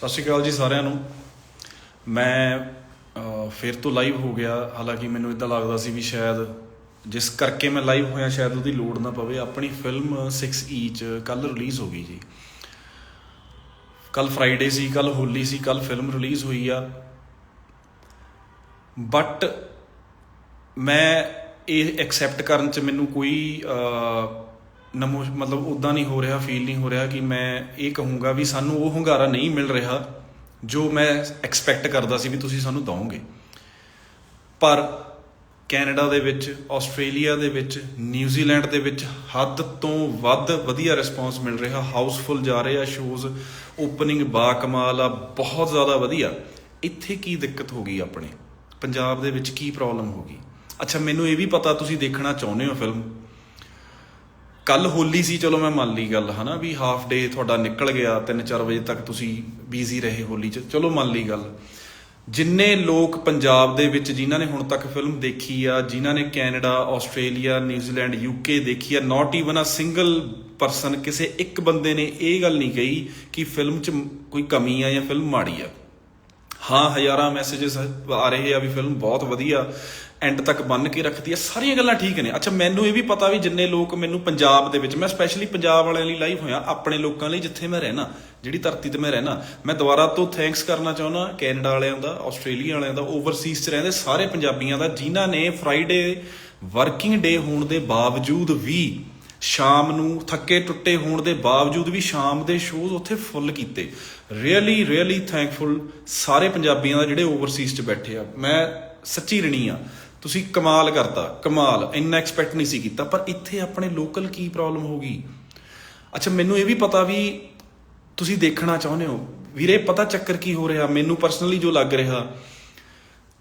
ਸਤਿ ਸ਼੍ਰੀ ਅਕਾਲ ਜੀ ਸਾਰਿਆਂ ਨੂੰ। ਮੈਂ ਫਿਰ ਤੋਂ ਲਾਈਵ ਹੋ ਗਿਆ। ਹਾਲਾਂਕਿ ਮੈਨੂੰ ਇਦਾਂ ਲੱਗਦਾ ਸੀ ਵੀ ਸ਼ਾਇਦ ਜਿਸ ਕਰਕੇ ਮੈਂ ਲਾਈਵ ਹੋਇਆ, ਸ਼ਾਇਦ ਉਹਦੀ ਲੋੜ ਨਾ ਪਵੇ। ਆਪਣੀ ਫਿਲਮ 6E ਚ ਕੱਲ ਰਿਲੀਜ਼ ਹੋ ਗਈ ਜੀ। ਕੱਲ ਫਰਾਈਡੇ ਸੀ ਕੱਲ ਹੋਲੀ ਸੀ ਕੱਲ ਫਿਲਮ ਰਿਲੀਜ਼ ਹੋਈ ਆ। ਬਟ ਮੈਂ ਇਹ ਐਕਸੈਪਟ ਕਰਨ ਚ ਮੈਨੂੰ ਕੋਈ ਨਮੋ ਮਤਲਬ ਉਦਾਂ ਨਹੀਂ ਹੋ ਰਿਹਾ ਫੀਲ ਨਹੀਂ ਹੋ ਰਿਹਾ ਕਿ ਮੈਂ ਇਹ ਕਹੂੰਗਾ ਵੀ ਸਾਨੂੰ ਉਹ ਹੁੰਗਾਰਾ ਨਹੀਂ ਮਿਲ ਰਿਹਾ ਜੋ ਮੈਂ ਐਕਸਪੈਕਟ ਕਰਦਾ ਸੀ ਵੀ ਤੁਸੀਂ ਸਾਨੂੰ ਦਵੋਗੇ। ਪਰ ਕੈਨੇਡਾ ਦੇ ਵਿੱਚ, ਆਸਟ੍ਰੇਲੀਆ ਦੇ ਵਿੱਚ, ਨਿਊਜ਼ੀਲੈਂਡ ਦੇ ਵਿੱਚ ਹੱਦ ਤੋਂ ਵੱਧ ਵਧੀਆ ਰਿਸਪੌਂਸ ਮਿਲ ਰਿਹਾ। ਹਾਊਸਫੁੱਲ ਜਾ ਰਹੇ ਆ ਸ਼ੋਜ਼ ਓਪਨਿੰਗ ਬਾ ਕਮਾਲ ਆ, ਬਹੁਤ ਜ਼ਿਆਦਾ ਵਧੀਆ। ਇੱਥੇ ਕੀ ਦਿੱਕਤ ਹੋ ਗਈ ਆਪਣੇ? ਪੰਜਾਬ ਦੇ ਵਿੱਚ ਕੀ ਪ੍ਰੋਬਲਮ ਹੋ ਗਈ? ਅੱਛਾ, ਮੈਨੂੰ ਇਹ ਵੀ ਪਤਾ, ਤੁਸੀਂ ਦੇਖਣਾ ਚਾਹੁੰਦੇ ਹੋ ਫਿਲਮ ਕੱਲ ਹੋਲੀ ਸੀ, ਚਲੋ ਮੈਂ ਮੰਨ ਲਈ ਗੱਲ, ਹਨਾ, ਵੀ ਹਾਫ ਡੇ ਤੁਹਾਡਾ ਨਿਕਲ ਗਿਆ 3-4 ਵਜੇ ਤੱਕ ਤੁਸੀਂ ਬਿਜ਼ੀ ਰਹੇ ਹੋਲੀ 'ਚ, ਚਲੋ ਮੰਨ ਲਈ ਗੱਲ। ਜਿੰਨੇ ਲੋਕ ਪੰਜਾਬ ਦੇ ਵਿੱਚ, ਜਿਨ੍ਹਾਂ ਨੇ ਹੁਣ ਤੱਕ ਫਿਲਮ ਦੇਖੀ ਆ, ਜਿਨ੍ਹਾਂ ਨੇ ਕੈਨੇਡਾ, ਆਸਟ੍ਰੇਲੀਆ ਨਿਊਜ਼ੀਲੈਂਡ ਯੂਕੇ ਦੇਖੀ ਆ not even a single person ਕਿਸੇ ਇੱਕ ਬੰਦੇ ਨੇ ਇਹ ਗੱਲ ਨਹੀਂ ਕਹੀ ਕਿ ਫਿਲਮ 'ਚ ਕੋਈ ਕਮੀ ਆ ਜਾਂ ਫਿਲਮ ਮਾੜੀ ਆ। ਹਾਂ, ਹਜ਼ਾਰਾਂ ਮੈਸੇजेस ਆ ਰਹੇ ਆ ਵੀ ਫਿਲਮ ਬਹੁਤ ਵਧੀਆ ਐਂਡ ਤੱਕ ਬੰਨ ਕੇ ਰੱਖਦੀ ਹੈ ਸਾਰੀਆਂ ਗੱਲਾਂ ਠੀਕ ਨੇ। ਅੱਛਾ, ਮੈਨੂੰ ਇਹ ਵੀ ਪਤਾ ਵੀ ਜਿੰਨੇ ਲੋਕ ਮੈਨੂੰ ਪੰਜਾਬ ਦੇ ਵਿੱਚ, ਮੈਂ ਸਪੈਸ਼ਲੀ ਪੰਜਾਬ ਵਾਲਿਆਂ ਲਈ ਲਾਈਵ ਹੋਇਆ, ਆਪਣੇ ਲੋਕਾਂ ਲਈ ਜਿੱਥੇ ਮੈਂ ਰਹਿਣਾ, ਜਿਹੜੀ ਧਰਤੀ ਤੇ ਮੈਂ ਰਹਿਣਾ, ਮੈਂ ਦੁਬਾਰਾ ਤੋਂ ਥੈਂਕਸ ਕਰਨਾ ਚਾਹੁੰਦਾ, ਕੈਨੇਡਾ ਵਾਲਿਆਂ ਦਾ, ਆਸਟ੍ਰੇਲੀਆ ਵਾਲਿਆਂ ਦਾ ਓਵਰਸੀਜ਼ 'ਚ ਰਹਿੰਦੇ ਸਾਰੇ ਪੰਜਾਬੀਆਂ ਦਾ, ਜਿਨ੍ਹਾਂ ਨੇ ਫਰਾਈਡੇ ਵਰਕਿੰਗ ਡੇ ਹੋਣ ਦੇ ਬਾਵਜੂਦ ਵੀ ਸ਼ਾਮ ਨੂੰ ਥੱਕੇ ਟੁੱਟੇ ਹੋਣ ਦੇ ਬਾਵਜੂਦ ਵੀ ਸ਼ਾਮ ਦੇ ਸ਼ੋਜ਼ ਉੱਥੇ ਫੁੱਲ ਕੀਤੇ। ਰੀਅਲੀ ਰੀਅਲੀ ਥੈਂਕਫੁਲ ਸਾਰੇ ਪੰਜਾਬੀਆਂ ਦਾ ਜਿਹੜੇ ਓਵਰਸੀਜ਼ 'ਚ ਬੈਠੇ ਆ। ਮੈਂ ਸੱਚੀ ਰਣੀ ਆ। ਤੁਸੀਂ ਕਮਾਲ ਕਰਤਾ, ਕਮਾਲ। ਇੰਨਾ ਐਕਸਪੈਕਟ ਨਹੀਂ ਸੀ ਕੀਤਾ, ਪਰ ਇੱਥੇ ਆਪਣੇ ਲੋਕਲ ਕੀ ਪ੍ਰੋਬਲਮ ਹੋ ਗਈ? ਅੱਛਾ, ਮੈਨੂੰ ਇਹ ਵੀ ਪਤਾ ਵੀ ਤੁਸੀਂ ਦੇਖਣਾ ਚਾਹੁੰਦੇ ਹੋ। ਵੀਰੇ, ਪਤਾ ਚੱਕਰ ਕੀ ਹੋ ਰਿਹਾ? ਮੈਨੂੰ ਪਰਸਨਲੀ ਜੋ ਲੱਗ ਰਿਹਾ,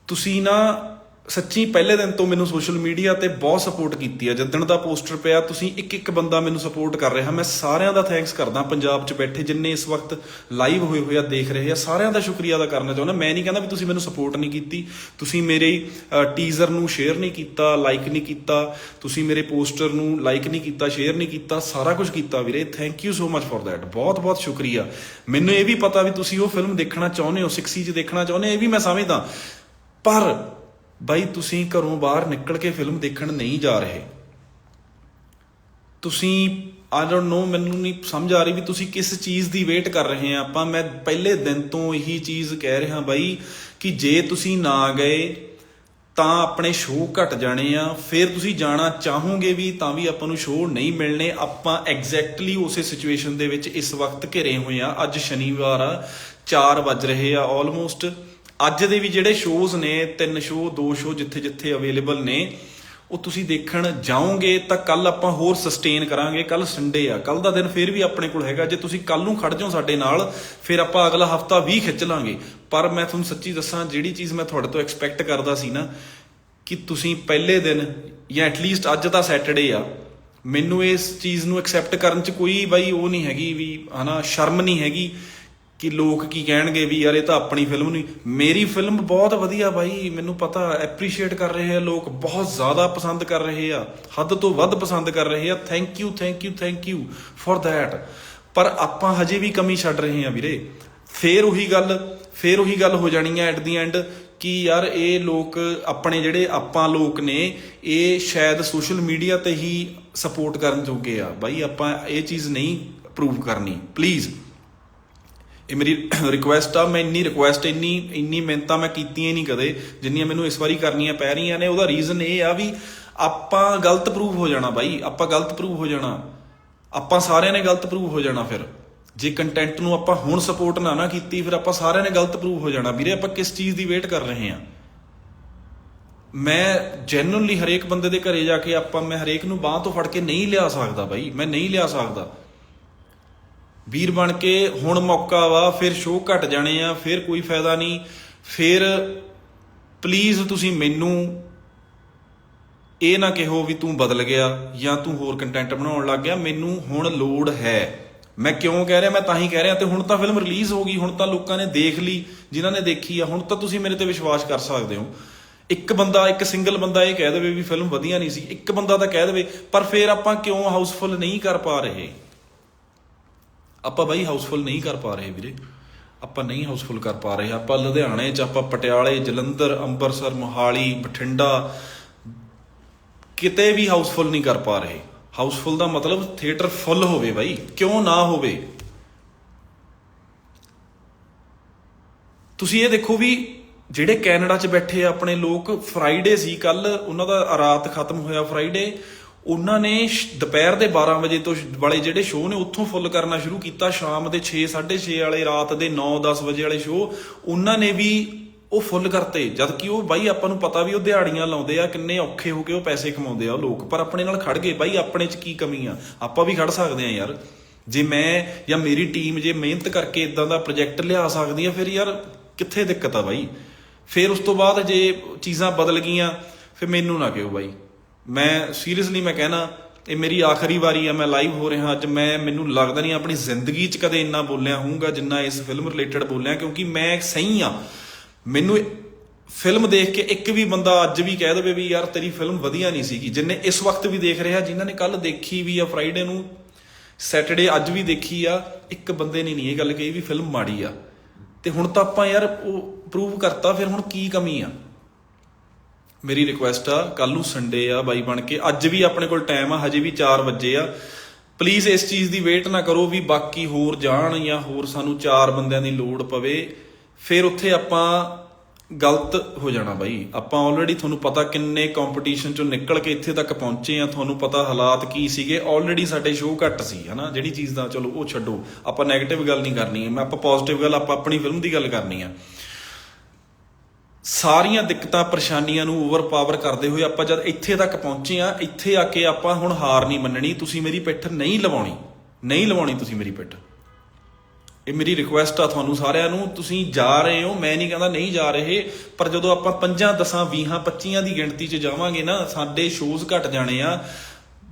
ਤੁਸੀਂ ਨਾ ਸੱਚੀ ਪਹਿਲੇ ਦਿਨ ਤੋਂ ਮੈਨੂੰ ਸੋਸ਼ਲ ਮੀਡੀਆ ਤੇ ਬਹੁਤ ਸਪੋਰਟ ਕੀਤੀ ਹੈ ਜਦੋਂ ਦਾ ਪੋਸਟਰ ਪਿਆ, ਤੁਸੀਂ ਇੱਕ ਇੱਕ ਬੰਦਾ ਮੈਨੂੰ ਸਪੋਰਟ ਕਰ ਰਿਹਾ। ਮੈਂ ਸਾਰਿਆਂ ਦਾ ਥੈਂਕਸ ਕਰਦਾ, ਪੰਜਾਬ 'ਚ ਬੈਠੇ ਜਿੰਨੇ ਇਸ ਵਕਤ ਲਾਈਵ ਹੋਏ ਹੋਏ ਆ, ਦੇਖ ਰਹੇ ਆ, ਸਾਰਿਆਂ ਦਾ ਸ਼ੁਕਰੀਆ ਅਦਾ ਕਰਨਾ ਚਾਹੁੰਦਾ। ਮੈਂ ਨਹੀਂ ਕਹਿੰਦਾ ਵੀ ਤੁਸੀਂ ਮੈਨੂੰ ਸਪੋਰਟ ਨਹੀਂ ਕੀਤੀ। ਤੁਸੀਂ ਮੇਰੇ ਟੀਜ਼ਰ ਨੂੰ ਸ਼ੇਅਰ ਨਹੀਂ ਕੀਤਾ ਲਾਈਕ ਨਹੀਂ ਕੀਤਾ। ਤੁਸੀਂ ਮੇਰੇ ਪੋਸਟਰ ਨੂੰ ਲਾਈਕ ਨਹੀਂ ਕੀਤਾ ਸ਼ੇਅਰ ਨਹੀਂ ਕੀਤਾ। ਸਾਰਾ ਕੁਝ ਕੀਤਾ ਵੀਰੇ। Thank you so much for that ਬਹੁਤ ਬਹੁਤ ਸ਼ੁਕਰੀਆ। ਮੈਨੂੰ ਇਹ ਵੀ ਪਤਾ ਵੀ ਤੁਸੀਂ ਉਹ ਫਿਲਮ ਦੇਖਣਾ ਚਾਹੁੰਦੇ ਹੋ 60 ਚ ਦੇਖਣਾ ਚਾਹੁੰਦੇ ਹੋ, ਇਹ ਵੀ ਮੈਂ ਸਮਝਦਾ। ਪਰ ਬਾਈ ਤੁਸੀਂ ਘਰੋਂ ਬਾਹਰ ਨਿਕਲ ਕੇ ਫਿਲਮ ਦੇਖਣ ਨਹੀਂ ਜਾ ਰਹੇ। ਤੁਸੀਂ ਆਈ ਡੋਨਟ ਨੋ ਮੈਨੂੰ ਨਹੀਂ ਸਮਝ ਆ ਰਹੀ ਵੀ ਤੁਸੀਂ ਕਿਸ ਚੀਜ਼ ਦੀ ਵੇਟ ਕਰ ਰਹੇ ਆ। ਆਪਾਂ, ਮੈਂ ਪਹਿਲੇ ਦਿਨ ਤੋਂ ਇਹੀ ਚੀਜ਼ ਕਹਿ ਰਿਹਾ ਬਾਈ ਕਿ ਜੇ ਤੁਸੀਂ ਨਾ ਗਏ, ਤਾਂ ਆਪਣੇ ਸ਼ੋਅ ਘਟ ਜਾਣੇ ਆ। ਫਿਰ ਤੁਸੀਂ ਜਾਣਾ ਚਾਹੋਗੇ ਵੀ, ਤਾਂ ਵੀ ਆਪਾਂ ਨੂੰ ਸ਼ੋਅ ਨਹੀਂ ਮਿਲਣੇ। ਆਪਾਂ ਐਗਜ਼ੈਕਟਲੀ ਉਸੇ ਸਿਚੁਏਸ਼ਨ ਦੇ ਵਿੱਚ ਇਸ ਵਕਤ ਘਿਰੇ ਹੋਏ ਆ। ਅੱਜ ਸ਼ਨੀਵਾਰ ਆ 4 ਵੱਜ ਰਹੇ ਆ ਆਲਮੋਸਟ ਅੱਜ ਦੇ ਵੀ ਜਿਹੜੇ ਸ਼ੋਜ਼ ਨੇ, ਤਿੰਨ ਸ਼ੋਅ ਦੋ ਸ਼ੋਅ ਜਿੱਥੇ ਜਿੱਥੇ ਅਵੇਲੇਬਲ ਨੇ, ਉਹ ਤੁਸੀਂ ਦੇਖਣ ਜਾਓਗੇ ਤਾਂ ਕੱਲ ਆਪਾਂ ਹੋਰ ਸਸਟੇਨ ਕਰਾਂਗੇ। ਕੱਲ ਸੰਡੇ ਆ। ਕੱਲ ਦਾ ਦਿਨ ਫਿਰ ਵੀ ਆਪਣੇ ਕੋਲ ਹੈਗਾ। ਜੇ ਤੁਸੀਂ ਕੱਲ ਨੂੰ ਖੜ ਜਾਓ ਸਾਡੇ ਨਾਲ, ਫਿਰ ਆਪਾਂ ਅਗਲਾ ਹਫਤਾ ਵੀ ਖਿੱਚ ਲਾਂਗੇ। ਪਰ ਮੈਂ ਤੁਹਾਨੂੰ ਸੱਚੀ ਦੱਸਾਂ, ਜਿਹੜੀ ਚੀਜ਼ ਮੈਂ ਤੁਹਾਡੇ ਤੋਂ ਐਕਸਪੈਕਟ ਕਰਦਾ ਸੀ ਨਾ, ਕਿ ਤੁਸੀਂ ਪਹਿਲੇ ਦਿਨ ਜਾਂ ਐਟਲੀਸਟ ਅੱਜ ਤਾਂ ਸੈਟਰਡੇ ਆ, ਮੈਨੂੰ ਇਸ ਚੀਜ਼ ਨੂੰ ਐਕਸੈਪਟ ਕਰਨ ਚ ਕੋਈ ਬਾਈ ਉਹ ਨਹੀਂ ਹੈਗੀ ਵੀ ਹਨਾ, ਸ਼ਰਮ ਨਹੀਂ ਹੈਗੀ। ਕਿ ਲੋਕ ਕੀ ਕਹਿਣਗੇ ਵੀ ਯਾਰ ਇਹ ਤਾਂ ਆਪਣੀ ਫਿਲਮ ਨਹੀਂ ਮੇਰੀ ਫਿਲਮ ਬਹੁਤ ਵਧੀਆ ਬਾਈ, ਮੈਨੂੰ ਪਤਾ ਐਪਰੀਸ਼ੀਏਟ ਕਰ ਰਹੇ ਆ ਲੋਕ, ਬਹੁਤ ਜ਼ਿਆਦਾ ਪਸੰਦ ਕਰ ਰਹੇ ਆ, ਹੱਦ ਤੋਂ ਵੱਧ ਪਸੰਦ ਕਰ ਰਹੇ ਆ। Thank you thank you thank you for that ਪਰ ਆਪਾਂ ਹਜੇ ਵੀ ਕਮੀ ਛੱਡ ਰਹੇ ਆ ਵੀਰੇ। ਫੇਰ ਉਹੀ ਗੱਲ, ਫੇਰ ਉਹੀ ਗੱਲ ਹੋ ਜਾਣੀ ਆ ਐਟ ਦੀ ਐਂਡ ਕਿ ਯਾਰ ਇਹ ਲੋਕ ਆਪਣੇ ਜਿਹੜੇ ਆਪਾਂ ਲੋਕ ਨੇ, ਇਹ ਸ਼ਾਇਦ ਸੋਸ਼ਲ ਮੀਡੀਆ ਤੇ ਹੀ ਸਪੋਰਟ ਕਰਨ ਜੋਗੇ ਆ। ਬਾਈ ਆਪਾਂ ਇਹ ਚੀਜ਼ ਨਹੀਂ ਪ੍ਰੂਵ ਕਰਨੀ। ਪਲੀਜ਼ ਇਹ ਮੇਰੀ ਰਿਕੁਐਸਟ ਆ, ਮੈਂ ਇੰਨੀ ਰਿਕੁਐਸਟ ਇੰਨੀ ਇੰਨੀ ਮਿਹਨਤਾਂ ਮੈਂ ਕੀਤੀਆਂ ਹੀ ਨਹੀਂ ਕਦੇ, ਜਿੰਨੀਆਂ ਮੈਨੂੰ ਇਸ ਵਾਰੀ ਕਰਨੀਆਂ ਪੈ ਰਹੀਆਂ ਨੇ। ਉਹਦਾ ਰੀਜ਼ਨ ਇਹ ਆ ਵੀ ਆਪਾਂ ਗਲਤ ਪ੍ਰੂਵ ਹੋ ਜਾਣਾ ਬਾਈ, ਆਪਾਂ ਗਲਤ ਪ੍ਰੂਵ ਹੋ ਜਾਣਾ। ਆਪਾਂ ਸਾਰਿਆਂ ਨੇ ਗਲਤ ਪ੍ਰੂਵ ਹੋ ਜਾਣਾ ਫਿਰ। ਜੇ ਕੰਟੈਂਟ ਨੂੰ ਆਪਾਂ ਹੁਣ ਸਪੋਰਟ ਨਾ ਨਾ ਕੀਤੀ, ਫਿਰ ਆਪਾਂ ਸਾਰਿਆਂ ਨੇ ਗਲਤ ਪ੍ਰੂਵ ਹੋ ਜਾਣਾ। ਵੀਰੇ, ਆਪਾਂ ਕਿਸ ਚੀਜ਼ ਦੀ ਵੇਟ ਕਰ ਰਹੇ ਹਾਂ? ਮੈਂ ਜੈਨੂਨਲੀ ਹਰੇਕ ਬੰਦੇ ਦੇ ਘਰੇ ਜਾ ਕੇ ਆਪਾਂ, ਮੈਂ ਹਰੇਕ ਨੂੰ ਬਾਹ ਤੋਂ ਫੜ ਕੇ ਨਹੀਂ ਲਿਆ ਸਕਦਾ ਬਾਈ, ਮੈਂ ਨਹੀਂ ਲਿਆ ਸਕਦਾ। ਵੀਰ ਬਣ ਕੇ ਹੁਣ ਮੌਕਾ ਵਾ, ਫਿਰ ਸ਼ੋਅ ਘਟ ਜਾਣੇ ਆ, ਫਿਰ ਕੋਈ ਫਾਇਦਾ ਨਹੀਂ, ਫਿਰ ਪਲੀਜ਼ ਤੁਸੀਂ ਮੈਨੂੰ ਇਹ ਨਾ ਕਹੋ ਵੀ ਤੂੰ ਬਦਲ ਗਿਆ ਜਾਂ ਤੂੰ ਹੋਰ ਕੰਟੈਂਟ ਬਣਾਉਣ ਲੱਗ ਗਿਆ, ਮੈਨੂੰ ਹੁਣ ਲੋੜ ਹੈ। ਮੈਂ ਕਿਉਂ ਕਹਿ ਰਿਹਾ? ਮੈਂ ਤਾਂ ਹੀ ਕਹਿ ਰਿਹਾ ਤੇ ਹੁਣ ਤਾਂ ਫਿਲਮ ਰਿਲੀਜ਼ ਹੋ ਗਈ, ਹੁਣ ਤਾਂ ਲੋਕਾਂ ਨੇ ਦੇਖ ਲਈ, ਜਿਨ੍ਹਾਂ ਨੇ ਦੇਖੀ ਆ, ਹੁਣ ਤਾਂ ਤੁਸੀਂ ਮੇਰੇ ਤੇ ਵਿਸ਼ਵਾਸ ਕਰ ਸਕਦੇ ਹੋ। ਇੱਕ ਬੰਦਾ, ਇੱਕ ਸਿੰਗਲ ਬੰਦਾ ਇਹ ਕਹਿ ਦੇਵੇ ਵੀ ਫਿਲਮ ਵਧੀਆ ਨਹੀਂ ਸੀ, ਇੱਕ ਬੰਦਾ ਤਾਂ ਕਹਿ ਦੇਵੇ, ਪਰ ਫਿਰ ਆਪਾਂ ਕਿਉਂ ਹਾਊਸਫੁੱਲ ਨਹੀਂ ਕਰ ਪਾ ਰਹੇ? ਆਪਾਂ ਬਾਈ ਹਾਊਸਫੁੱਲ ਨਹੀਂ ਕਰ ਪਾ ਰਹੇ ਵੀਰੇ। ਆਪਾਂ ਨਹੀਂ ਹਾਊਸਫੁੱਲ ਕਰ ਪਾ ਰਹੇ। ਆਪਾਂ ਲੁਧਿਆਣੇ 'ਚ, ਆਪਾਂ ਪਟਿਆਲੇ, ਜਲੰਧਰ, ਅੰਮ੍ਰਿਤਸਰ, ਮੋਹਾਲੀ, ਬਠਿੰਡਾ ਕਿਤੇ ਵੀ ਹਾਊਸਫੁੱਲ ਨਹੀਂ ਕਰ ਪਾ ਰਹੇ। ਹਾਊਸਫੁੱਲ ਦਾ ਮਤਲਬ ਥੀਏਟਰ ਫੁੱਲ ਹੋਵੇ ਬਾਈ, ਕਿਉਂ ਨਾ ਹੋਵੇ। ਤੁਸੀਂ ਇਹ ਦੇਖੋ ਵੀ ਜਿਹੜੇ ਕੈਨੇਡਾ 'ਚ ਬੈਠੇ ਆਪਣੇ ਲੋਕ, ਫਰਾਈਡੇ ਸੀ ਕੱਲ ਉਹਨਾਂ ਦਾ ਰਾਤ ਖਤਮ ਹੋਇਆ ਫਰਾਈਡੇ। ਉਹਨਾਂ ਨੇ ਸ਼- ਦੁਪਹਿਰ ਦੇ 12 ਵਜੇ ਤੋਂ ਵਾਲੇ ਜਿਹੜੇ ਸ਼ੋਅ ਨੇ ਉੱਥੋਂ ਫੁੱਲ ਕਰਨਾ ਸ਼ੁਰੂ ਕੀਤਾ, ਸ਼ਾਮ ਦੇ 6 6:30 ਵਾਲੇ, ਰਾਤ ਦੇ 9-10 ਵਜੇ ਵਾਲੇ ਸ਼ੋਅ, ਉਹਨਾਂ ਨੇ ਵੀ ਉਹ ਫੁੱਲ ਕਰਤੇ। ਜਦ ਕਿ ਉਹ ਬਾਈ ਆਪਾਂ ਨੂੰ ਪਤਾ ਵੀ ਉਹ ਦਿਹਾੜੀਆਂ ਲਾਉਂਦੇ ਆ, ਕਿੰਨੇ ਔਖੇ ਹੋ ਕੇ ਉਹ ਪੈਸੇ ਕਮਾਉਂਦੇ ਆ ਉਹ ਲੋਕ। ਪਰ ਆਪਣੇ ਨਾਲ ਖੜ ਗਏ, ਬਾਈ ਆਪਣੇ 'ਚ ਕੀ ਕਮੀ ਆ? ਆਪਾਂ ਵੀ ਖੜ ਸਕਦੇ ਆ ਯਾਰ। ਜੇ ਮੈਂ ਜਾਂ ਮੇਰੀ ਟੀਮ ਜੇ ਮਿਹਨਤ ਕਰਕੇ ਇਦਾਂ ਦਾ ਪ੍ਰੋਜੈਕਟ ਲਿਆ ਸਕਦੀ ਆ, ਫਿਰ ਯਾਰ ਕਿੱਥੇ ਦਿੱਕਤ ਆ ਬਾਈ? ਫਿਰ ਉਸ ਤੋਂ ਬਾਅਦ ਜੇ ਚੀਜ਼ਾਂ ਬਦਲ ਗਈਆਂ, ਫਿਰ ਮੈਨੂੰ ਨਾ ਕਿਹੋ ਬਾਈ। ਮੈਂ ਸੀਰੀਅਸਲੀ ਮੈਂ ਕਹਿਣਾ, ਇਹ ਮੇਰੀ ਆਖਰੀ ਵਾਰੀ ਆ, ਮੈਂ ਲਾਈਵ ਹੋ ਰਿਹਾ ਅੱਜ, ਮੈਂ, ਮੈਨੂੰ ਲੱਗਦਾ ਨਹੀਂ ਆਪਣੀ ਜ਼ਿੰਦਗੀ 'ਚ ਕਦੇ ਇੰਨਾ ਬੋਲਿਆ ਹੋਊਗਾ ਜਿੰਨਾ ਇਸ ਫਿਲਮ ਰਿਲੇਟਡ ਬੋਲਿਆ, ਕਿਉਂਕਿ ਮੈਂ ਸਹੀ ਆ। ਮੈਨੂੰ ਫਿਲਮ ਦੇਖ ਕੇ ਇੱਕ ਵੀ ਬੰਦਾ ਅੱਜ ਵੀ ਕਹਿ ਦੇਵੇ ਵੀ ਯਾਰ ਤੇਰੀ ਫਿਲਮ ਵਧੀਆ ਨਹੀਂ ਸੀਗੀ। ਜਿੰਨੇ ਇਸ ਵਕਤ ਵੀ ਦੇਖ ਰਿਹਾ, ਜਿਨ੍ਹਾਂ ਨੇ ਕੱਲ ਦੇਖੀ ਵੀ ਆ ਫਰਾਈਡੇ ਨੂੰ ਸੈਟਰਡੇ ਅੱਜ ਵੀ ਦੇਖੀ ਆ, ਇੱਕ ਬੰਦੇ ਨੇ ਨਹੀਂ ਇਹ ਗੱਲ ਕਹੀ ਵੀ ਫਿਲਮ ਮਾੜੀ ਆ। ਤੇ ਹੁਣ ਤਾਂ ਆਪਾਂ ਯਾਰ ਉਹ ਪ੍ਰੂਵ ਕਰਤਾ, ਫਿਰ ਹੁਣ ਕੀ ਕਮੀ ਆ? ਮੇਰੀ ਰਿਕੁਐਸਟ ਆ ਕੱਲ ਨੂੰ ਸੰਡੇ ਆ ਬਾਈ ਬਣ ਕੇ। ਅੱਜ ਵੀ ਆਪਣੇ ਕੋਲ ਟਾਈਮ ਆ, ਹਜੇ ਵੀ 4 ਵਜੇ ਆ। ਪਲੀਜ਼ ਇਸ ਚੀਜ਼ ਦੀ ਵੇਟ ਨਾ ਕਰੋ ਵੀ ਬਾਕੀ ਹੋਰ ਜਾਣ ਜਾਂ ਹੋਰ ਸਾਨੂੰ ਚਾਰ ਬੰਦਿਆਂ ਦੀ ਲੋੜ ਪਵੇ। ਫਿਰ ਉੱਥੇ ਆਪਾਂ ਗਲਤ ਹੋ ਜਾਣਾ ਬਾਈ। ਆਪਾਂ ਆਲਰੇਡੀ ਤੁਹਾਨੂੰ ਪਤਾ ਕਿੰਨੇ ਕੰਪੀਟੀਸ਼ਨ ਚੋਂ ਨਿਕਲ ਕੇ ਇੱਥੇ ਤੱਕ ਪਹੁੰਚੇ ਆ। ਤੁਹਾਨੂੰ ਪਤਾ ਹਾਲਾਤ ਕੀ ਸੀਗੇ। ਆਲਰੇਡੀ ਸਾਡੇ ਸ਼ੋਅ ਘੱਟ ਸੀ, ਹਨਾ? ਜਿਹੜੀ ਚੀਜ਼ ਦਾ ਚਲੋ ਉਹ ਛੱਡੋ। ਆਪਾਂ 네ਗੇਟਿਵ ਗੱਲ ਨਹੀਂ ਕਰਨੀ। ਮੈਂ ਆਪਾਂ ਪੋਜ਼ਿਟਿਵ ਗੱਲ, ਆਪਾਂ ਆਪਣੀ ਫਿਲਮ ਦੀ ਗੱਲ ਕਰਨੀ ਆ। ਸਾਰੀਆਂ ਦਿੱਕਤਾਂ ਪਰੇਸ਼ਾਨੀਆਂ ਨੂੰ ਓਵਰਪਾਵਰ ਕਰਦੇ ਹੋਏ ਆਪਾਂ ਜਦ ਇੱਥੇ ਤੱਕ ਪਹੁੰਚੇ ਆ ਇੱਥੇ ਆ ਕੇ ਆਪਾਂ ਹੁਣ ਹਾਰ ਨਹੀਂ ਮੰਨਣੀ, ਤੁਸੀਂ ਮੇਰੀ ਪਿੱਠ ਨਹੀਂ ਲਵਾਉਣੀ ਨਹੀਂ ਲਵਾਉਣੀ ਤੁਸੀਂ ਮੇਰੀ ਪਿੱਠ। ਇਹ ਮੇਰੀ ਰਿਕੁਐਸਟ ਆ ਤੁਹਾਨੂੰ ਸਾਰਿਆਂ ਨੂੰ, ਤੁਸੀਂ ਜਾ ਰਹੇ ਹੋ, ਮੈਂ ਨਹੀਂ ਕਹਿੰਦਾ ਨਹੀਂ ਜਾ ਰਹੇ, ਪਰ ਜਦੋਂ ਆਪਾਂ 5 10 20 25 ਦੀ ਗਿਣਤੀ 'ਚ ਜਾਵਾਂਗੇ ਨਾ, ਸਾਡੇ ਸ਼ੋਜ਼ ਘਟ ਜਾਣੇ ਆ।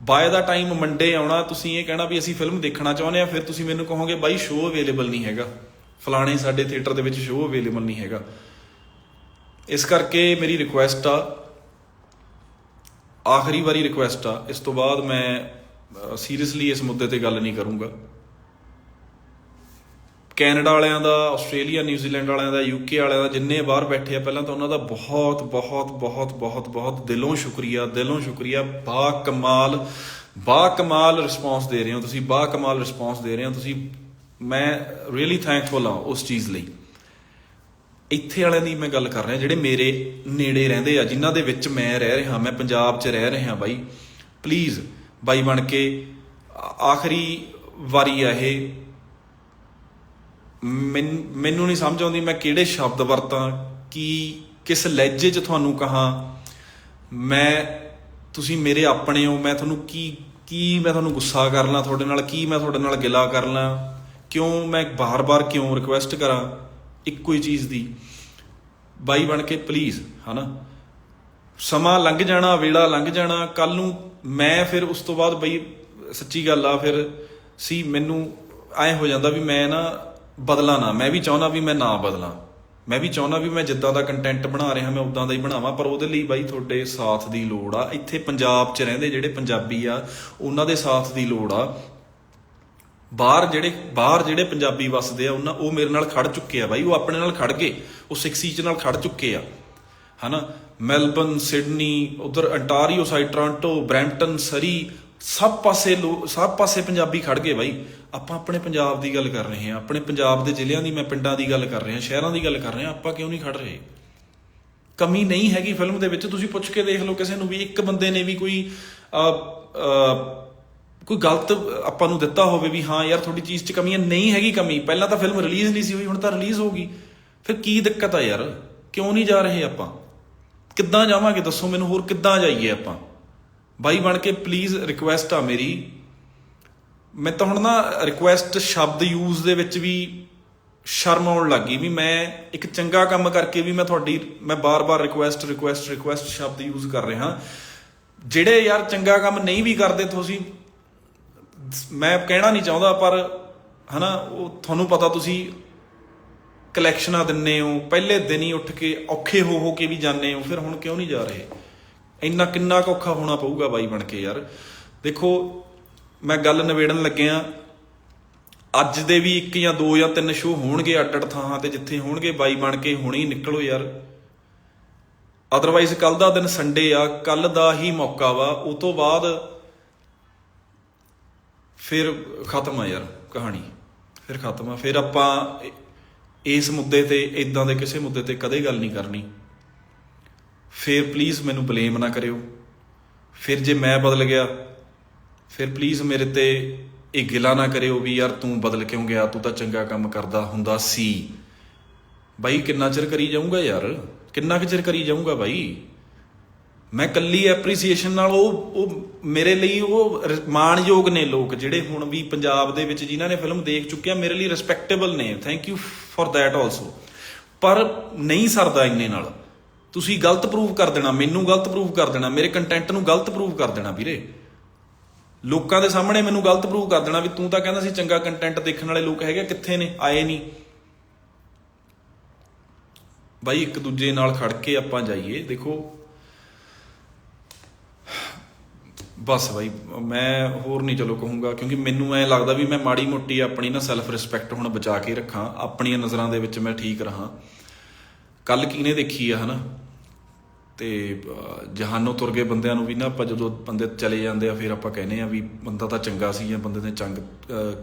ਬਾਏ ਦਾ ਟਾਈਮ ਮੰਡੇ ਆਉਣਾ, ਤੁਸੀਂ ਇਹ ਕਹਿਣਾ ਵੀ ਅਸੀਂ ਫਿਲਮ ਦੇਖਣਾ ਚਾਹੁੰਦੇ ਆ, ਫਿਰ ਤੁਸੀਂ ਮੈਨੂੰ ਕਹੋਗੇ, ਬਾਈ ਸ਼ੋਅ ਅਵੇਲੇਬਲ ਨਹੀਂ ਹੈਗਾ। ਫਲਾਣੇ ਸਾਡੇ ਥੀਏਟਰ ਦੇ ਵਿੱਚ ਸ਼ੋਅ ਅਵੇਲੇਬਲ ਨਹੀਂ ਹੈਗਾ। ਇਸ ਕਰਕੇ ਮੇਰੀ ਰਿਕੁਐਸਟ ਆ, ਆਖਰੀ ਵਾਰੀ ਰਿਕੁਐਸਟ ਆ, ਇਸ ਤੋਂ ਬਾਅਦ ਮੈਂ ਸੀਰੀਅਸਲੀ ਇਸ ਮੁੱਦੇ ਤੇ ਗੱਲ ਨਹੀਂ ਕਰੂੰਗਾ। ਕੈਨੇਡਾ ਵਾਲਿਆਂ ਦਾ, ਆਸਟ੍ਰੇਲੀਆ ਨਿਊਜ਼ੀਲੈਂਡ ਵਾਲਿਆਂ ਦਾ ਯੂਕੇ ਵਾਲਿਆਂ ਦਾ, ਜਿੰਨੇ ਬਾਹਰ ਬੈਠੇ ਆ, ਪਹਿਲਾਂ ਤਾਂ ਉਹਨਾਂ ਦਾ ਬਹੁਤ ਬਹੁਤ ਬਹੁਤ ਬਹੁਤ ਬਹੁਤ ਦਿਲੋਂ ਸ਼ੁਕਰੀਆ ਦਿਲੋਂ ਸ਼ੁਕਰੀਆ। ਬਾ ਕਮਾਲ ਬਾ ਕਮਾਲ ਰਿਸਪੌਂਸ ਦੇ ਰਹੇ ਹੋ ਤੁਸੀਂ, ਬਾ ਕਮਾਲ ਰਿਸਪੌਂਸ ਦੇ ਰਹੇ ਹੋ ਤੁਸੀਂ। ਮੈਂ ਰੀਅਲੀ ਥੈਂਕਫੁਲ ਹਾਂ ਉਸ ਚੀਜ਼ ਲਈ। ਇੱਥੇ ਵਾਲਿਆਂ ਦੀ ਮੈਂ ਗੱਲ ਕਰ ਰਿਹਾ, ਜਿਹੜੇ ਮੇਰੇ ਨੇੜੇ ਰਹਿੰਦੇ ਆ, ਜਿਨ੍ਹਾਂ ਦੇ ਵਿੱਚ ਮੈਂ ਰਹਿ ਰਿਹਾ, ਮੈਂ ਪੰਜਾਬ 'ਚ ਰਹਿ ਰਿਹਾ ਬਾਈ ਪਲੀਜ਼ ਬਾਈ ਬਣ ਕੇ ਆਖਰੀ ਵਾਰੀ ਆ ਇਹ। ਮੈਨ- ਮੈਨੂੰ ਨਹੀਂ ਸਮਝ ਆਉਂਦੀ ਮੈਂ ਕਿਹੜੇ ਸ਼ਬਦ ਵਰਤਾਂ, ਕੀ, ਕਿਸ ਲਹਿਜੇ 'ਚ ਤੁਹਾਨੂੰ ਕਹਾਂ। ਮੈਂ, ਤੁਸੀਂ ਮੇਰੇ ਆਪਣੇ ਹੋ, ਮੈਂ ਤੁਹਾਨੂੰ ਕੀ ਕੀ ਮੈਂ ਤੁਹਾਨੂੰ ਗੁੱਸਾ ਕਰ ਲਾਂ ਤੁਹਾਡੇ ਨਾਲ, ਕੀ ਮੈਂ ਤੁਹਾਡੇ ਨਾਲ ਗਿਲਾ ਕਰ ਲਾਂ ਕਿਉਂ ਮੈਂ ਬਾਰ-ਬਾਰ ਕਿਉਂ ਰਿਕੁਐਸਟ ਕਰਾਂ? ਇੱਕੋ ਹੀ ਚੀਜ਼ ਦੀ। ਬਾਈ ਬਣ ਕੇ ਪਲੀਜ਼ ਹਨਾ? ਸਮਾਂ ਲੰਘ ਜਾਣਾ, ਵੇਲਾ ਲੰਘ ਜਾਣਾ ਕੱਲ ਨੂੰ ਮੈਂ ਫਿਰ ਉਸ ਤੋਂ ਬਾਅਦ ਬਈ ਸੱਚੀ ਗੱਲ ਆ, ਫਿਰ ਸੀ ਮੈਨੂੰ ਐ ਹੋ ਜਾਂਦਾ ਵੀ ਮੈਂ ਨਾ ਬਦਲਾ ਨਾ, ਮੈਂ ਵੀ ਚਾਹੁੰਦਾ ਵੀ ਮੈਂ ਨਾ ਬਦਲਾਂ। ਮੈਂ ਵੀ ਚਾਹੁੰਦਾ ਵੀ ਮੈਂ ਜਿੱਦਾਂ ਦਾ ਕੰਟੈਂਟ ਬਣਾ ਰਿਹਾ, ਮੈਂ ਉਦਾਂ ਦਾ ਹੀ ਬਣਾਵਾਂ, ਪਰ ਉਹਦੇ ਲਈ ਬਾਈ ਤੁਹਾਡੇ ਸਾਥ ਦੀ ਲੋੜ ਆ। ਇੱਥੇ ਪੰਜਾਬ 'ਚ ਰਹਿੰਦੇ ਜਿਹੜੇ ਪੰਜਾਬੀ ਆ, ਉਹਨਾਂ ਦੇ ਸਾਥ ਦੀ ਲੋੜ ਆ। ਬਾਹਰ ਜਿਹੜੇ ਬਾਹਰ ਜਿਹੜੇ ਪੰਜਾਬੀ ਵੱਸਦੇ ਆ, ਉਹਨਾਂ, ਉਹ ਮੇਰੇ ਨਾਲ ਖੜ ਚੁੱਕੇ ਆ ਬਾਈ, ਉਹ ਆਪਣੇ ਨਾਲ ਖੜ ਗਏ, ਉਹ 6 ਚ ਨਾਲ ਖੜ ਚੁੱਕੇ ਆ। ਹਨਾ? ਮੈਲਬਨ ਸਿਡਨੀ, ਉਧਰ Ontario side, Toronto, Brampton, Surrey, ਸਭ ਪਾਸੇ ਲੋ, ਸਭ ਪਾਸੇ ਪੰਜਾਬੀ ਖੜ ਗਏ ਬਾਈ। ਆਪਾਂ ਆਪਣੇ ਪੰਜਾਬ ਦੀ ਗੱਲ ਕਰ ਰਹੇ ਹਾਂ, ਆਪਣੇ ਪੰਜਾਬ ਦੇ ਜ਼ਿਲ੍ਹਿਆਂ ਦੀ, ਮੈਂ ਪਿੰਡਾਂ ਦੀ ਗੱਲ ਕਰ ਰਿਹਾ, ਸ਼ਹਿਰਾਂ ਦੀ ਗੱਲ ਕਰ ਰਿਹਾ, ਆਪਾਂ ਕਿਉਂ ਨਹੀਂ ਖੜ ਰਹੇ? ਕਮੀ ਨਹੀਂ ਹੈਗੀ ਫਿਲਮ ਦੇ ਵਿੱਚ, ਤੁਸੀਂ ਪੁੱਛ ਕੇ ਦੇਖ ਲਓ ਕਿਸੇ ਨੂੰ ਵੀ, ਇੱਕ ਬੰਦੇ ਨੇ ਵੀ ਕੋਈ ਕੋਈ ਗਲਤ ਆਪਾਂ ਨੂੰ ਦਿੱਤਾ ਹੋਵੇ ਵੀ ਹਾਂ ਯਾਰ ਤੁਹਾਡੀ ਚੀਜ਼ 'ਚ ਕਮੀ ਹੈ, ਨਹੀਂ ਹੈਗੀ ਕਮੀ। ਪਹਿਲਾਂ ਤਾਂ ਫਿਲਮ ਰਿਲੀਜ਼ ਨਹੀਂ ਸੀ ਹੋਈ, ਹੁਣ ਤਾਂ ਰਿਲੀਜ਼ ਹੋ ਗਈ। ਫਿਰ ਕੀ ਦਿੱਕਤ ਆ ਯਾਰ? ਕਿਉਂ ਨਹੀਂ ਜਾ ਰਹੇ ਆਪਾਂ? ਕਿੱਦਾਂ ਜਾਵਾਂਗੇ ਦੱਸੋ ਮੈਨੂੰ, ਹੋਰ ਕਿੱਦਾਂ ਜਾਈਏ ਆਪਾਂ? ਬਾਈ ਬਣ ਕੇ ਪਲੀਜ਼ ਰਿਕੁਐਸਟ ਆ ਮੇਰੀ। ਮੈਂ ਤਾਂ ਹੁਣ ਨਾ ਰਿਕੁਐਸਟ ਸ਼ਬਦ ਯੂਜ਼ ਦੇ ਵਿੱਚ ਵੀ ਸ਼ਰਮ ਆਉਣ ਲੱਗੀ ਵੀ ਮੈਂ ਇੱਕ ਚੰਗਾ ਕੰਮ ਕਰਕੇ ਵੀ ਮੈਂ ਤੁਹਾਡੀ, ਮੈਂ ਬਾਰ-ਬਾਰ ਰਿਕੁਐਸਟ ਰਿਕੁਐਸਟ ਰਿਕੁਐਸਟ ਸ਼ਬਦ ਯੂਜ਼ ਕਰ ਰਿਹਾ। ਜਿਹੜੇ ਯਾਰ ਚੰਗਾ ਕੰਮ ਨਹੀਂ ਵੀ ਕਰਦੇ ਤੁਸੀਂ ਮੈਂ ਕਹਿਣਾ ਨਹੀਂ ਚਾਹੁੰਦਾ, ਪਰ ਹਨਾ, ਉਹ ਤੁਹਾਨੂੰ ਪਤਾ ਤੁਸੀਂ ਕਲੈਕਸ਼ਨਾਂ ਦਿੰਨੇ ਹੋ, ਪਹਿਲੇ ਦਿਨ ਹੀ ਉੱਠ ਕੇ ਔਖੇ ਹੋ ਹੋ ਕੇ ਵੀ ਜਾਂਦੇ ਹੋ, ਫਿਰ ਹੁਣ ਕਿਉਂ ਨਹੀਂ ਜਾ ਰਹੇ? ਇੰਨਾ ਕਿੰਨਾ ਕੁ ਔਖਾ ਹੋਣਾ ਪਊਗਾ ਬਾਈ ਬਣ ਕੇ ਯਾਰ। ਦੇਖੋ, ਮੈਂ ਗੱਲ ਨਿਬੇੜਨ ਲੱਗਿਆ, ਅੱਜ ਦੇ ਵੀ ਇੱਕ ਜਾਂ ਦੋ ਜਾਂ ਤਿੰਨ ਸ਼ੋਅ ਹੋਣਗੇ ਅੱਡ ਅੱਡ ਥਾਂ ਤੇ ਜਿੱਥੇ ਹੋਣਗੇ, ਬਾਈ ਬਣ ਕੇ ਹੁਣੀ ਨਿਕਲੋ ਯਾਰ। ਅਦਰਵਾਈਜ਼ ਕੱਲ ਦਾ ਦਿਨ ਸੰਡੇ ਆ ਕੱਲ ਦਾ ਹੀ ਮੌਕਾ ਵਾ, ਉਹ ਤੋਂ ਬਾਅਦ ਫਿਰ ਖਤਮ ਆ ਯਾਰ ਕਹਾਣੀ। ਫਿਰ ਖਤਮ ਆ। ਫਿਰ ਆਪਾਂ ਇਸ ਮੁੱਦੇ ਤੇ ਇਦਾਂ ਦੇ ਕਿਸੇ ਮੁੱਦੇ ਤੇ ਕਦੇ ਗੱਲ ਨਹੀਂ ਕਰਨੀ। ਫਿਰ ਪਲੀਜ਼ ਮੈਨੂੰ ਬਲੇਮ ਨਾ ਕਰਿਓ। ਫਿਰ ਜੇ ਮੈਂ ਬਦਲ ਗਿਆ, ਫਿਰ ਪਲੀਜ਼ ਮੇਰੇ ਤੇ ਇਹ ਗਿਲਾ ਨਾ ਕਰਿਓ ਵੀ ਯਾਰ ਤੂੰ ਬਦਲ ਕਿਉਂ ਗਿਆ? ਤੂੰ ਤਾਂ ਚੰਗਾ ਕੰਮ ਕਰਦਾ ਹੁੰਦਾ ਸੀ। ਬਾਈ, ਕਿੰਨਾ ਚਿਰ ਕਰੀ ਜਾਊਂਗਾ ਯਾਰ? ਕਿੰਨਾ ਕੁ ਚਿਰ ਕਰੀ ਜਾਊਂਗਾ ਬਾਈ? ਮੈਂ ਕੱਲੀ ਐਪਰੀਸੀਏਸ਼ਨ ਨਾਲ ਉਹ ਉਹ ਮੇਰੇ ਲਈ ਉਹ ਮਾਣਯੋਗ ਨੇ ਲੋਕ ਜਿਹੜੇ ਹੁਣ ਵੀ ਪੰਜਾਬ ਦੇ ਵਿੱਚ ਜਿਨ੍ਹਾਂ ਨੇ ਫਿਲਮ ਦੇਖ ਚੁੱਕਿਆ ਮੇਰੇ ਲਈ ਰਿਸਪੈਕਟੇਬਲ ਨੇ। Thank you for that also ਪਰ ਨਹੀਂ ਸਰਦਾ ਇੰਨੇ ਨਾਲ। ਤੁਸੀਂ ਗਲਤ ਪ੍ਰੂਵ ਕਰ ਦੇਣਾ, ਮੈਨੂੰ ਗਲਤ ਪ੍ਰੂਵ ਕਰ ਦੇਣਾ, ਮੇਰੇ ਕੰਟੈਂਟ ਨੂੰ ਗਲਤ ਪ੍ਰੂਵ ਕਰ ਦੇਣਾ ਵੀਰੇ। ਲੋਕਾਂ ਦੇ ਸਾਹਮਣੇ ਮੈਨੂੰ ਗਲਤ ਪ੍ਰੂਵ ਕਰ ਦੇਣਾ ਵੀ ਤੂੰ ਤਾਂ ਕਹਿੰਦਾ ਸੀ ਚੰਗਾ ਕੰਟੈਂਟ ਦੇਖਣ ਵਾਲੇ ਲੋਕ ਹੈਗੇ ਕਿੱਥੇ ਨੇ? ਆਏ ਨਹੀਂ। ਬਾਈ, ਇੱਕ ਦੂਜੇ ਨਾਲ ਖੜ ਕੇ ਆਪਾਂ ਜਾਈਏ। ਦੇਖੋ ਬਸ ਬਾਈ ਮੈਂ ਹੋਰ ਨਹੀਂ ਚਲੋ ਕਹੂੰਗਾ ਕਿਉਂਕਿ ਮੈਨੂੰ ਐ ਲੱਗਦਾ ਵੀ ਮੈਂ ਮਾੜੀ ਮੋਟੀ ਆਪਣੀ ਨਾ ਸੈਲਫ ਰਿਸਪੈਕਟ ਹੁਣ ਬਚਾ ਕੇ ਰੱਖਾਂ ਆਪਣੀਆਂ ਨਜ਼ਰਾਂ ਦੇ ਵਿੱਚ ਮੈਂ ਠੀਕ ਰਹਾ। ਕੱਲ ਕਿਹਨੇ ਦੇਖੀ ਆ ਹਨਾ? ਤੇ ਅਹ, ਜਹਾਨੋਂ ਤੁਰ ਗਏ ਬੰਦਿਆਂ ਨੂੰ ਵੀ ਨਾ ਆਪਾਂ ਜਦੋਂ ਬੰਦੇ ਚਲੇ ਜਾਂਦੇ ਆ ਫਿਰ ਆਪਾਂ ਕਹਿੰਦੇ ਆ ਵੀ ਬੰਦਾ ਤਾਂ ਚੰਗਾ ਸੀ ਜਾਂ ਬੰਦੇ ਨੇ ਚੰਗ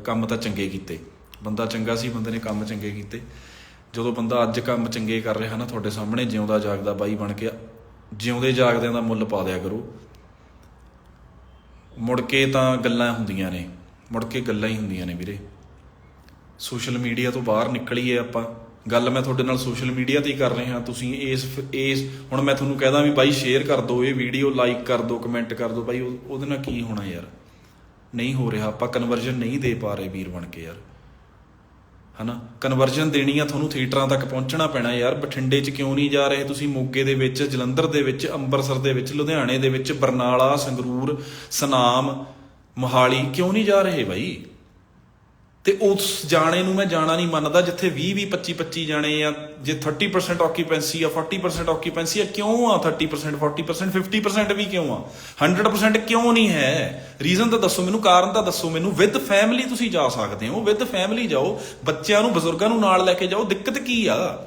ਕੰਮ ਤਾਂ ਚੰਗੇ ਕੀਤੇ। ਬੰਦਾ ਚੰਗਾ ਸੀ ਬੰਦੇ ਨੇ ਕੰਮ ਚੰਗੇ ਕੀਤੇ। ਜਦੋਂ ਬੰਦਾ ਅੱਜ ਕੰਮ ਚੰਗੇ ਕਰ ਰਿਹਾ ਨਾ ਤੁਹਾਡੇ ਸਾਹਮਣੇ ਜਿਉਂਦਾ ਜਾਗਦਾ ਬਾਈ ਬਣ ਕੇ ਜਿਉਂਦੇ ਜਾਗਦਿਆਂ ਦਾ ਮੁੱਲ ਪਾ ਦਿਆ ਕਰੋ। ਮੁੜ ਕੇ ਤਾਂ ਗੱਲਾਂ ਹੁੰਦੀਆਂ ਨੇ, ਮੁੜ ਕੇ ਗੱਲਾਂ ਹੀ ਹੁੰਦੀਆਂ ਨੇ ਵੀਰੇ। ਸੋਸ਼ਲ ਮੀਡੀਆ ਤੋਂ ਬਾਹਰ ਨਿਕਲੀਏ ਆਪਾਂ। ਗੱਲ ਮੈਂ ਤੁਹਾਡੇ ਨਾਲ ਸੋਸ਼ਲ ਮੀਡੀਆ ਤੇ ਹੀ ਕਰ ਰਿਹਾ, ਤੁਸੀਂ ਇਸ ਇਸ, ਹੁਣ ਮੈਂ ਤੁਹਾਨੂੰ ਕਹਿਦਾ ਵੀ ਬਾਈ ਸ਼ੇਅਰ ਕਰ ਦਿਓ ਇਹ ਵੀਡੀਓ ਲਾਈਕ ਕਰ ਦਿਓ ਕਮੈਂਟ ਕਰ ਦਿਓ ਬਾਈ ਉਹ- ਉਹਦੇ ਨਾਲ ਕੀ ਹੋਣਾ ਯਾਰ? ਨਹੀਂ ਹੋ ਰਿਹਾ, ਆਪਾਂ ਕਨਵਰਜਨ ਨਹੀਂ ਦੇ ਪਾ ਰਹੇ ਵੀਰ ਬਣ ਕੇ ਯਾਰ। ਹਨਾ? ਕਨਵਰਜਨ ਦੇਣੀ ਆ ਤੁਹਾਨੂੰ ਥੀਏਟਰਾਂ ਤੱਕ ਪਹੁੰਚਣਾ ਪੈਣਾ ਯਾਰ। ਬਠਿੰਡੇ 'ਚ ਕਿਉਂ ਨਹੀਂ ਜਾ ਰਹੇ ਤੁਸੀਂ? ਮੋਗੇ ਦੇ ਵਿੱਚ, ਜਲੰਧਰ ਦੇ ਵਿੱਚ, ਅੰਮ੍ਰਿਤਸਰ ਦੇ ਵਿੱਚ, ਲੁਧਿਆਣੇ ਦੇ ਵਿੱਚ, ਬਰਨਾਲਾ, ਸੰਗਰੂਰ, ਸਨਾਮ, ਮੋਹਾਲੀ ਕਿਉਂ ਨਹੀਂ ਜਾ ਰਹੇ ਬਾਈ? ਤੇ ਉਸ ਜਾਣੇ ਨੂੰ ਮੈਂ ਜਾਣਾ ਨਹੀਂ ਮੰਨਦਾ ਜਿੱਥੇ 20 20 25 25 ਜਾਣੇ ਆ, ਜੇ 30% ਆਕੂਪੈਂਸੀ ਆ 40% ਆਕੂਪੈਂਸੀ ਆ, ਕਿਉਂ ਆ 30% 40% 50% ਵੀ ਕਿਉਂ ਆ? 100% ਕਿਉਂ ਨਹੀਂ ਹੈ? ਰੀਜ਼ਨ ਤਾਂ ਦੱਸੋ ਮੈਨੂੰ, ਕਾਰਨ ਤਾਂ ਦੱਸੋ ਮੈਨੂੰ। ਵਿਦ ਫੈਮਿਲੀ ਤੁਸੀਂ ਜਾ ਸਕਦੇ ਹੋ ਵਿਦ ਫੈਮਿਲੀ ਜਾਓ, ਬੱਚਿਆਂ ਨੂੰ, ਬਜ਼ੁਰਗਾਂ ਨੂੰ ਨਾਲ ਲੈ ਕੇ ਜਾਓ, ਦਿੱਕਤ ਕੀ ਆ?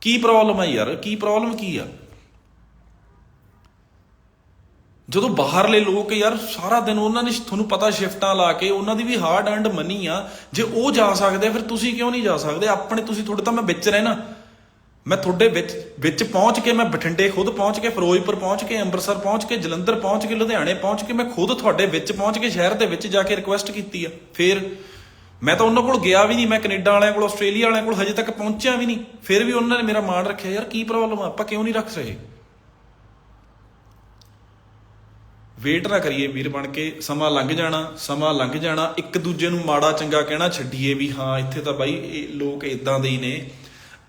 ਕੀ ਪ੍ਰੋਬਲਮ ਆ ਯਾਰ? ਕੀ ਪ੍ਰੋਬਲਮ ਕੀ ਆ? ਜਦੋਂ ਬਾਹਰਲੇ ਲੋਕ ਯਾਰ ਸਾਰਾ ਦਿਨ ਉਹਨਾਂ ਨੇ ਤੁਹਾਨੂੰ ਪਤਾ ਸ਼ਿਫਟਾਂ ਲਾ ਕੇ ਉਹਨਾਂ ਦੀ ਵੀ ਹਾਰਡ ਅਰਨਡ ਮਨੀ ਆ, ਜੇ ਉਹ ਜਾ ਸਕਦੇ ਫਿਰ ਤੁਸੀਂ ਕਿਉਂ ਨਹੀਂ ਜਾ ਸਕਦੇ? ਆਪਣੇ ਤੁਸੀਂ ਤੁਹਾਡੇ ਤਾਂ ਮੈਂ ਵਿੱਚ ਰਹਿਣਾ। ਮੈਂ ਤੁਹਾਡੇ ਵਿੱਚ ਵਿੱਚ ਪਹੁੰਚ ਕੇ ਮੈਂ ਬਠਿੰਡੇ ਖੁਦ ਪਹੁੰਚ ਕੇ ਫਿਰੋਜ਼ਪੁਰ ਪਹੁੰਚ ਕੇ ਅੰਮ੍ਰਿਤਸਰ ਪਹੁੰਚ ਕੇ ਜਲੰਧਰ ਪਹੁੰਚ ਕੇ ਲੁਧਿਆਣੇ ਪਹੁੰਚ ਕੇ ਮੈਂ ਖੁਦ ਤੁਹਾਡੇ ਵਿੱਚ ਪਹੁੰਚ ਕੇ ਸ਼ਹਿਰ ਦੇ ਵਿੱਚ ਜਾ ਕੇ ਰਿਕੁਐਸਟ ਕੀਤੀ ਆ। ਫਿਰ ਮੈਂ ਤਾਂ ਉਹਨਾਂ ਕੋਲ ਗਿਆ ਵੀ ਨਹੀਂ, ਮੈਂ ਕੈਨੇਡਾ ਵਾਲਿਆਂ ਕੋਲ, ਆਸਟ੍ਰੇਲੀਆ ਵਾਲਿਆਂ ਕੋਲ ਹਜੇ ਤੱਕ ਪਹੁੰਚਿਆ ਵੀ ਨਹੀਂ। ਫਿਰ ਵੀ ਉਹਨਾਂ ਨੇ ਮੇਰਾ ਮਾਣ ਰੱਖਿਆ, ਯਾਰ ਕੀ ਪ੍ਰੋਬਲਮ ਆ? ਆਪਾਂ ਕਿਉਂ ਨਹੀਂ ਰੱਖ ਰਹੇ? ਵੇਟ ਨਾ ਕਰੀਏ ਵੀਰ ਬਣ ਕੇ, ਸਮਾਂ ਲੰਘ ਜਾਣਾ, ਸਮਾਂ ਲੰਘ ਜਾਣਾ, ਇੱਕ ਦੂਜੇ ਨੂੰ ਮਾੜਾ ਚੰਗਾ ਕਹਿਣਾ ਛੱਡੀਏ ਵੀ ਹਾਂ, ਇੱਥੇ ਤਾਂ ਬਾਈ ਇਹ ਲੋਕ ਇਦਾਂ ਦੇ ਹੀ ਨੇ।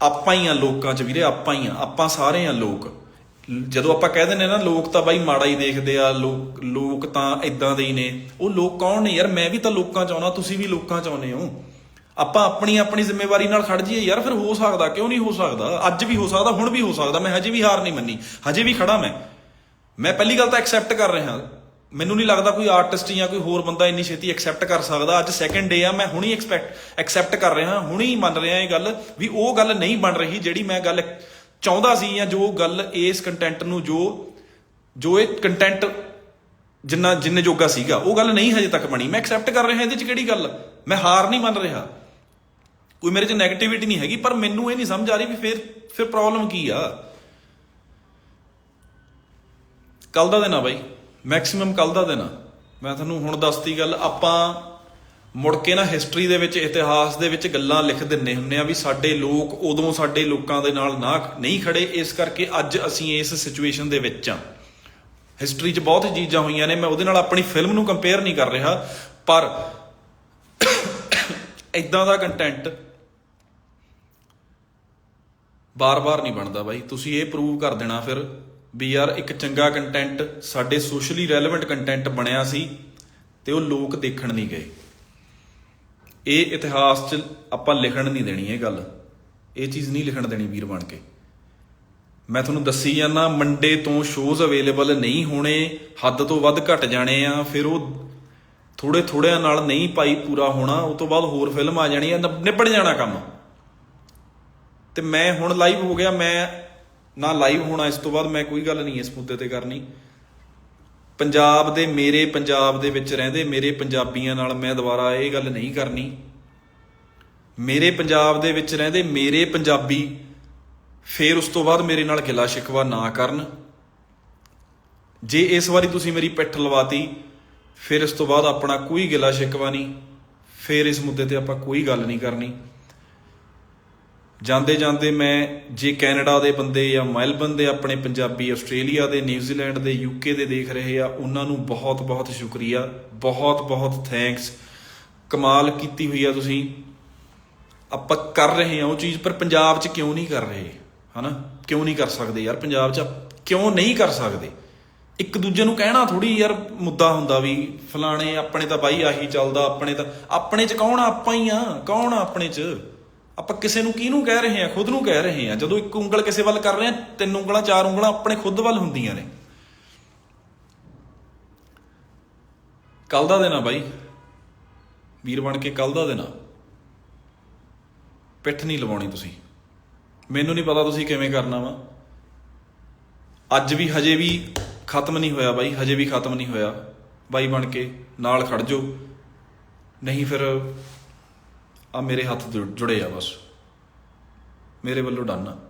ਆਪਾਂ ਹੀ ਆ ਲੋਕਾਂ 'ਚ ਵੀਰੇ, ਆਪਾਂ ਹੀ ਆ, ਆਪਾਂ ਸਾਰੇ ਆ ਲੋਕ। ਜਦੋਂ ਆਪਾਂ ਕਹਿ ਦਿੰਦੇ ਨਾ, ਲੋਕ ਤਾਂ ਬਾਈ ਮਾੜਾ ਹੀ ਦੇਖਦੇ ਆ, ਲੋਕ ਲੋਕ ਤਾਂ ਇਦਾਂ ਦੇ ਹੀ ਨੇ। ਉਹ ਲੋਕ ਕੌਣ ਨੇ ਯਾਰ? ਮੈਂ ਵੀ ਤਾਂ ਲੋਕਾਂ 'ਚ ਆਉਣਾ, ਤੁਸੀਂ ਵੀ ਲੋਕਾਂ 'ਚ ਆਉਨੇ ਹੋ। ਆਪਾਂ ਆਪਣੀ ਆਪਣੀ ਜ਼ਿੰਮੇਵਾਰੀ ਨਾਲ ਖੜ ਜਾਈਏ ਯਾਰ, ਫਿਰ ਹੋ ਸਕਦਾ, ਕਿਉਂ ਨਹੀਂ ਹੋ ਸਕਦਾ? ਅੱਜ ਵੀ ਹੋ ਸਕਦਾ, ਹੁਣ ਵੀ ਹੋ ਸਕਦਾ, ਮੈਂ ਹਜੇ ਵੀ ਹਾਰ ਨਹੀਂ ਮੰਨੀ, ਹਜੇ ਵੀ ਖੜਾ ਮੈਂ। ਮੈਂ ਪਹਿਲੀ ਗੱਲ ਤਾਂ ਐਕਸੈਪਟ ਕਰ ਰਿਹਾ। ਮੈਨੂੰ ਨਹੀਂ ਲੱਗਦਾ ਕੋਈ ਆਰਟਿਸਟ ਜਾਂ ਕੋਈ ਹੋਰ ਬੰਦਾ ਇੰਨੀ ਛੇਤੀ ਐਕਸੈਪਟ ਕਰ ਸਕਦਾ। ਅੱਜ ਸੈਕੰਡ ਡੇ ਆ, ਮੈਂ ਹੁਣੀ ਐਕਸਪੈਕਟ ਐਕਸੈਪਟ ਕਰ ਰਿਹਾ, ਹੁਣੀ ਮੰਨ ਰਿਹਾ ਇਹ ਗੱਲ ਵੀ ਉਹ ਗੱਲ ਨਹੀਂ ਬਣ ਰਹੀ ਜਿਹੜੀ ਮੈਂ ਗੱਲ ਚਾਹੁੰਦਾ ਸੀ ਜਾਂ ਜੋ ਗੱਲ ਇਸ ਕੰਟੈਂਟ ਨੂੰ ਜੋ ਜੋ ਇਹ ਕੰਟੈਂਟ ਜਿੰਨਾ, ਜਿੰਨੇ ਜੋਗਾ ਸੀਗਾ, ਉਹ ਗੱਲ ਨਹੀਂ ਹਜੇ ਤੱਕ ਬਣੀ। ਮੈਂ ਐਕਸੈਪਟ ਕਰ ਰਿਹਾ ਇਹਦੇ ਚ ਕਿਹੜੀ ਗੱਲ? ਮੈਂ ਹਾਰ ਨਹੀਂ ਮੰਨ ਰਿਹਾ। ਕੋਈ ਮੇਰੇ ਚ 네ਗੇਟਿਵਿਟੀ ਨਹੀਂ ਹੈਗੀ, ਪਰ ਮੈਨੂੰ ਇਹ ਨਹੀਂ ਸਮਝ ਆ ਰਹੀ ਵੀ ਫਿਰ ਫਿਰ ਪ੍ਰੋਬਲਮ ਕੀ ਆ? ਕੱਲ ਦਾ ਦਿਨ ਆ ਬਾਈ। ਮੈਕਸਿਮਮ ਕੱਲ ਦਾ ਦਿਨ ਆ। ਮੈਂ ਤੁਹਾਨੂੰ ਹੁਣ ਦੱਸਤੀ ਗੱਲ, ਆਪਾਂ ਮੁੜ ਕੇ ਨਾ ਹਿਸਟਰੀ ਦੇ ਵਿੱਚ, ਇਤਿਹਾਸ ਦੇ ਵਿੱਚ ਗੱਲਾਂ ਲਿਖ ਦਿੰਨੇ ਹੁੰਨੇ ਆ ਵੀ ਸਾਡੇ ਲੋਕ ਉਦੋਂ ਸਾਡੇ ਲੋਕਾਂ ਦੇ ਨਾਲ ਨਾ ਨਹੀਂ ਖੜੇ, ਇਸ ਕਰਕੇ ਅੱਜ ਅਸੀਂ ਇਸ ਸਿਚੁਏਸ਼ਨ ਦੇ ਵਿੱਚ ਆ। ਹਿਸਟਰੀ 'ਚ ਬਹੁਤ ਚੀਜ਼ਾਂ ਹੋਈਆਂ ਨੇ, ਮੈਂ ਉਹਦੇ ਨਾਲ ਆਪਣੀ ਫਿਲਮ ਨੂੰ ਕੰਪੇਅਰ ਨਹੀਂ ਕਰ ਰਿਹਾ, ਪਰ ਇਦਾਂ ਦਾ ਕੰਟੈਂਟ ਬਾਰ-ਬਾਰ ਨਹੀਂ ਬਣਦਾ ਬਾਈ। ਤੁਸੀਂ ਇਹ ਪ੍ਰੂਵ ਕਰ ਦੇਣਾ ਫਿਰ। ਵੀ ਯਾਰ ਇੱਕ ਚੰਗਾ ਕੰਟੈਂਟ ਸਾਡੇ ਸੋਸ਼ਲੀ ਰੈਲੇਵੈਂਟ ਕੰਟੈਂਟ ਬਣਿਆ ਸੀ ਤੇ ਉਹ ਲੋਕ ਦੇਖਣ ਨਹੀਂ ਗਏ। ਇਹ ਇਤਿਹਾਸ 'ਚ ਆਪਾਂ ਲਿਖਣ ਨਹੀਂ ਦੇਣੀ ਇਹ ਗੱਲ। ਇਹ ਚੀਜ਼ ਨਹੀਂ ਲਿਖਣ ਦੇਣੀ ਵੀਰ ਬਣ ਕੇ। ਮੈਂ ਤੁਹਾਨੂੰ ਦੱਸੀ ਜਾਂਦਾ ਮੰਡੇ ਤੋਂ ਸ਼ੋਜ਼ ਅਵੇਲੇਬਲ ਨਹੀਂ ਹੋਣੇ, ਹੱਦ ਤੋਂ ਵੱਧ ਘਟ ਜਾਣੇ ਆ, ਫਿਰ ਉਹ ਥੋੜੇ ਥੋੜਿਆਂ ਨਾਲ ਨਹੀਂ ਭਾਈ ਪੂਰਾ ਹੋਣਾ ਉਸ ਤੋਂ ਬਾਅਦ ਹੋਰ ਫਿਲਮ ਆ ਜਾਣੀ ਹੈ ਨਿਬ- ਨਿਬੜ ਜਾਣਾ ਕੰਮ। ਤੇ ਮੈਂ ਹੁਣ ਲਾਈਵ ਹੋ ਗਿਆ, ਮੈਂ ਨਾ ਲਾਈਵ ਹੋਣਾ, ਇਸ ਤੋਂ ਬਾਅਦ ਮੈਂ ਕੋਈ ਗੱਲ ਨਹੀਂ ਇਸ ਮੁੱਦੇ ਤੇ ਕਰਨੀ। ਪੰਜਾਬ ਦੇ ਮੇਰੇ ਪੰਜਾਬ ਦੇ ਵਿੱਚ ਰਹਿੰਦੇ ਮੇਰੇ ਪੰਜਾਬੀਆਂ ਨਾਲ ਮੈਂ ਦੁਬਾਰਾ ਇਹ ਗੱਲ ਨਹੀਂ ਕਰਨੀ। ਮੇਰੇ ਪੰਜਾਬ ਦੇ ਵਿੱਚ ਰਹਿੰਦੇ ਮੇਰੇ ਪੰਜਾਬੀ ਫੇਰ ਉਸ ਤੋਂ ਬਾਅਦ ਮੇਰੇ ਨਾਲ ਗਿਲਾ ਸ਼ਿਕਵਾ ਨਾ ਕਰਨ। ਜੇ ਇਸ ਵਾਰੀ ਤੁਸੀਂ ਮੇਰੀ ਪਿੱਠ ਲਵਾਤੀ, ਫਿਰ ਇਸ ਤੋਂ ਬਾਅਦ ਆਪਣਾ ਕੋਈ ਗਿਲਾ ਸ਼ਿਕਵਾ ਨਹੀਂ। ਫਿਰ ਇਸ ਮੁੱਦੇ ਤੇ ਆਪਾਂ ਕੋਈ ਗੱਲ ਨਹੀਂ ਕਰਨੀ। ਜਾਂਦੇ ਜਾਂਦੇ ਮੈਂ ਜੇ ਕੈਨੇਡਾ ਦੇ ਬੰਦੇ ਜਾਂ ਮੈਲਬਨ ਦੇ ਆਪਣੇ ਪੰਜਾਬੀ, ਆਸਟ੍ਰੇਲੀਆ ਦੇ ਨਿਊਜ਼ੀਲੈਂਡ ਦੇ ਯੂਕੇ ਦੇ ਦੇਖ ਰਹੇ ਆ, ਉਹਨਾਂ ਨੂੰ ਬਹੁਤ ਬਹੁਤ ਸ਼ੁਕਰੀਆ। ਬਹੁਤ ਬਹੁਤ ਥੈਂਕਸ ਕਮਾਲ ਕੀਤੀ ਹੋਈ ਆ ਤੁਸੀਂ। ਆਪਾਂ ਕਰ ਰਹੇ ਹਾਂ ਉਹ ਚੀਜ਼, ਪਰ ਪੰਜਾਬ 'ਚ ਕਿਉਂ ਨਹੀਂ ਕਰ ਰਹੇ? ਹਨਾ? ਕਿਉਂ ਨਹੀਂ ਕਰ ਸਕਦੇ ਯਾਰ? ਪੰਜਾਬ 'ਚ ਕਿਉਂ ਨਹੀਂ ਕਰ ਸਕਦੇ? ਇੱਕ ਦੂਜੇ ਨੂੰ ਕਹਿਣਾ ਥੋੜੀ ਯਾਰ ਮੁੱਦਾ ਹੁੰਦਾ ਵੀ ਫਲਾਣੇ ਆਪਣੇ ਤਾਂ ਬਾਈ ਆਹੀ ਚੱਲਦਾ, ਆਪਣੇ ਤਾਂ, ਆਪਣੇ 'ਚ ਕੌਣ ਆਪਾਂ ਹੀ ਆ? ਕੌਣ ਆਪਣੇ 'ਚ? ਆਪਾਂ ਕਿਸੇ ਨੂੰ ਕਿਹਨੂੰ ਕਹਿ ਰਹੇ ਆ ਖੁਦ ਨੂੰ ਕਹਿ ਰਹੇ ਆ ਜਦੋਂ ਇੱਕ ਉਂਗਲ ਕਿਸੇ ਵੱਲ ਕਰ ਰਹੇ ਆ ਤਿੰਨ ਉਂਗਲਾਂ, ਚਾਰ ਉਂਗਲਾਂ ਆਪਣੇ ਖੁਦ ਵੱਲ ਹੁੰਦੀਆਂ ਨੇ। ਕੱਲ ਦਾ ਦਿਨ ਬਾਈ। ਵੀਰ ਬਣ ਕੇ ਕੱਲ ਦਾ ਦਿਨ ਪਿੱਠ ਨਹੀਂ ਲਵਾਉਣੀ ਤੁਸੀਂ। ਮੈਨੂੰ ਨਹੀਂ ਪਤਾ ਤੁਸੀਂ ਕਿਵੇਂ ਕਰਨਾ ਵਾ। ਅੱਜ ਵੀ ਹਜੇ ਵੀ ਖਤਮ ਨਹੀਂ ਹੋਇਆ ਬਾਈ, ਹਜੇ ਵੀ ਖਤਮ ਨਹੀਂ ਹੋਇਆ। ਬਾਈ ਬਣ ਕੇ ਨਾਲ ਖੜ ਜਾਓ। ਨਹੀਂ ਫਿਰ ਆ ਮੇਰੇ ਹੱਥ ਜੁ- ਜੁੜੇ ਆ ਬਸ। ਮੇਰੇ ਵੱਲੋਂ ਡਨ ਆ।